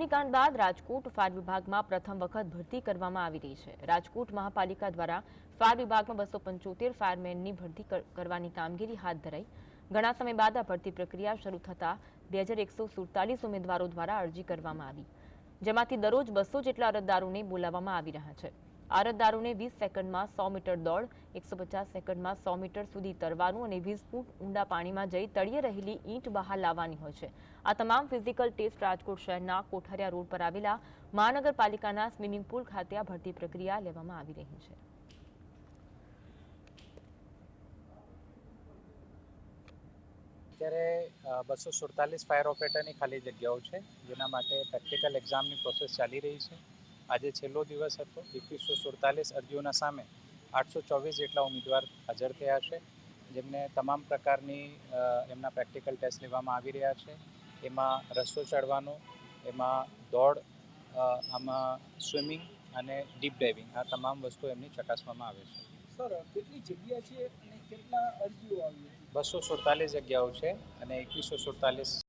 અગ્નિકાંડ બાદ રાજકોટ ફાયર વિભાગમાં પ્રથમ વખત ભરતી કરવામાં આવી રહી છે. રાજકોટ મહાપાલિકા દ્વારા ફાયર વિભાગમાં બસો પંચોતેર ફાયરમેનની ભરતી કરવાની કામગીરી હાથ ધરાઈ. ઘણા સમય બાદ આ ભરતી પ્રક્રિયા શરૂ થતાં બે હજાર એકસો સુડતાલીસ ઉમેદવારો દ્વારા અરજી કરવામાં આવી, જેમાંથી દરરોજ બસો જેટલા અરજદારોને બોલાવવામાં આવી રહ્યા છે. આ અરજદારોને વીસ સેકન્ડમાં સો મીટર દોડ, એકસો પચાસ સેકન્ડમાં સો મીટર સુધી તરવાનું અને વીસ ફૂટ ઊંડા પાણીમાં જઈ તળિયે રહેલી ઈંટ બહાર લાવવાની હોય છે. આ તમામ ફિઝિકલ ટેસ્ટ રાજકોટ શહેરના કોઠારિયા રોડ પર આવેલા મહાનગરપાલિકાના સ્વિમિંગ પુલ ખાતે આ ભરતી પ્રક્રિયા લેવામાં આવી રહી છે. અત્યારે બસો સુડતાલીસ ફાયર ઓપરેટરની ખાલી જગ્યાઓ છે, જેના માટે પ્રેક્ટિકલ એક્ઝામની પ્રોસેસ ચાલી રહી છે. આજે છેલ્લો દિવસ હતો. એકવીસો સુડતાલીસ અરજીઓના સામે આઠસો ચોવીસ જેટલા ઉમેદવાર હાજર થયા છે. જેમને તમામ પ્રકારની એમના પ્રેક્ટિકલ ટેસ્ટ લેવામાં આવી રહ્યા છે. એમાં રસ્તો ચડવાનો એમાં દોડ આમાં સ્વિમિંગ અને ડીપ ડાઇવિંગ આ તમામ વસ્તુ એમની ચકાસવામાં આવે છે. સર કેટલી જગ્યા છે અને કેટલા અરજીઓ આવી બસો સુડતાલીસ જગ્યાઓ છે અને એકવીસો સુડતાલીસ